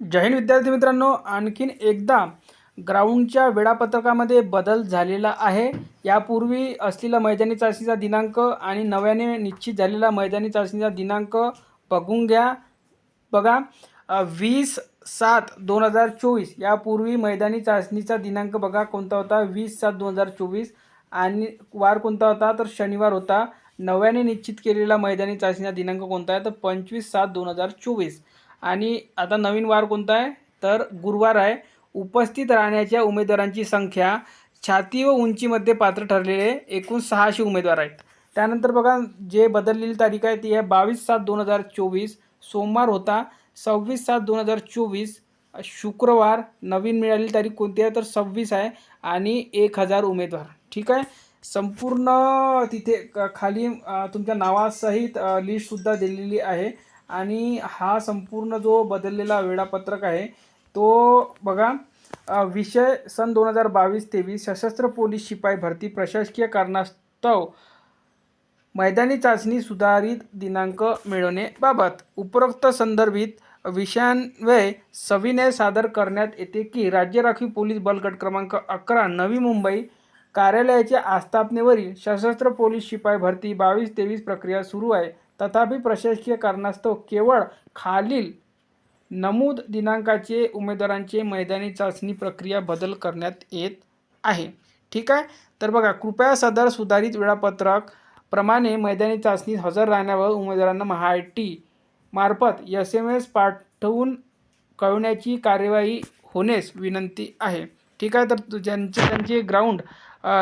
जैन विद्यार्थी मित्रांनो आणखीन एकदा ग्राउंडच्या वेळापत्रकामध्ये बदल झालेला आहे. यापूर्वी असलेला मैदानी चाचणीचा दिनांक आणि नव्याने निश्चित झालेला मैदानी चाचणीचा दिनांक बघून घ्या. बघा वीस सात दोन हजार चोवीस. यापूर्वी मैदानी चाचणीचा दिनांक बघा कोणता होता? वीस सात दोन हजार चोवीस. आणि वार कोणता होता? तर शनिवार होता. नव्याने निश्चित केलेला मैदानी चाचणीचा दिनांक कोणता आहे? तर पंचवीस सात दोन हजार चोवीस. आणि आता नवीन वार कोणता आहे? तर गुरुवार आहे. उपस्थित राहण्याच्या उमेदवारांची संख्या छाती व उंचीमध्ये पात्र ठरलेले एकूण सहाशे उमेदवार आहेत. त्यानंतर बघा जे बदललेली तारीख आहे ती आहे बावीस सात दोन हजार चोवीस. सोमवार होता सव्वीस सात दोन हजार चोवीस. शुक्रवार नवीन मिळालेली तारीख कोणती आहे? तर सव्वीस आहे आणि एक हजार उमेदवार. ठीक आहे? संपूर्ण तिथे खाली तुमच्या नावासहित लिस्टसुद्धा दिलेली आहे. आणि हा संपूर्ण जो बदललेला वेळापत्रक आहे तो बघा विषय सन दोन हजार बावीस तेवीस सशस्त्र पोलीस शिपाई भरती प्रशासकीय कारणास्तव मैदानी चाचणी सुधारित दिनांक मिळवणेबाबत उपरोक्त संदर्भित विषयांवय सविनय सादर करण्यात येते की राज्य राखीव पोलीस बलगट क्रमांक अकरा नवी मुंबई कार्यालयाच्या आस्थापनेवरील सशस्त्र पोलीस शिपाई भरती बावीस तेवीस प्रक्रिया सुरू आहे. तथापि प्रशासकीय कारणास्तव केवळ खालील नमूद दिनांकाचे उमेदवारांचे मैदानी चाचणी प्रक्रिया बदल करण्यात येत आहे. ठीक आहे? तर बघा कृपया सदर सुधारित वेळापत्रक प्रमाणे मैदानी चाचणीत हजर राहण्यावर उमेदवारांना महाआयटी मार्फत एस एम एस पाठवून कळवण्याची कार्यवाही होण्यास विनंती आहे. ठीक आहे तर ज्यांचे त्यांचे ग्राउंड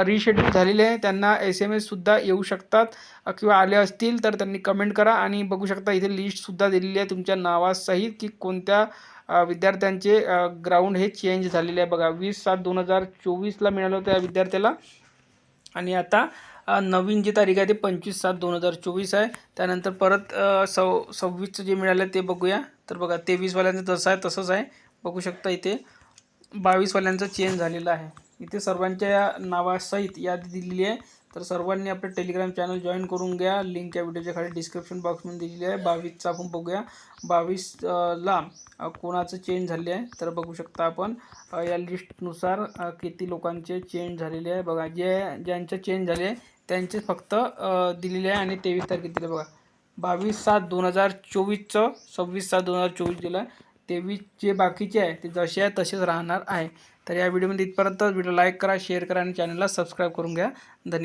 रिशेड्यूल झालेले आहे त्यांना एस एम एससुद्धा येऊ शकतात किंवा आले असतील तर त्यांनी कमेंट करा आणि बघू शकता इथे लिस्टसुद्धा दिलेली आहे तुमच्या नावासहित की कोणत्या विद्यार्थ्यांचे ग्राउंड हे चेंज झालेले आहे. बघा वीस सात दोन हजार चोवीसला मिळालं होतं या विद्यार्थ्याला. आणि आता नवीन जी तारीख आहे ते पंचवीस सात दोन हजार चोवीस आहे. त्यानंतर परत सव सव्वीसचं जे मिळालं ते बघूया. तर बघा तेवीसवाल्यांचं जसं आहे तसंच आहे. बघू शकता इथे बावीसवाल्यांचं चेंज झालेलं आहे. इथे सर्वांच्या या नावासहित यादी दिलेली आहे. तर सर्वांनी आपलं टेलिग्राम चॅनल जॉईन करून घ्या. लिंक या व्हिडिओच्या खाली डिस्क्रिप्शन बॉक्समध्ये दिलेली आहे. बावीसचा आपण बघूया. बावीसला कोणाचं चेंज झाले आहे? तर बघू शकता आपण या लिस्टनुसार किती लोकांचे चेंज झालेले आहे. बघा जे ज्यांचे चेंज झाले आहे त्यांचे फक्त दिलेले आहे आणि तेवीस तारखे दिले बघा बावीस सात दोन हजार चोवीसचं सव्वीस सात दोन हजार चोवीस दिलं आहे. तेवीस जे बाकीचे आहे ते जसे आहे तसेच राहणार आहे. तर या व्हिडिओमध्ये इथपर्यंत व्हिडिओ लाईक करा शेअर करा आणि चॅनलला सबस्क्राईब करून घ्या. धन्यवाद.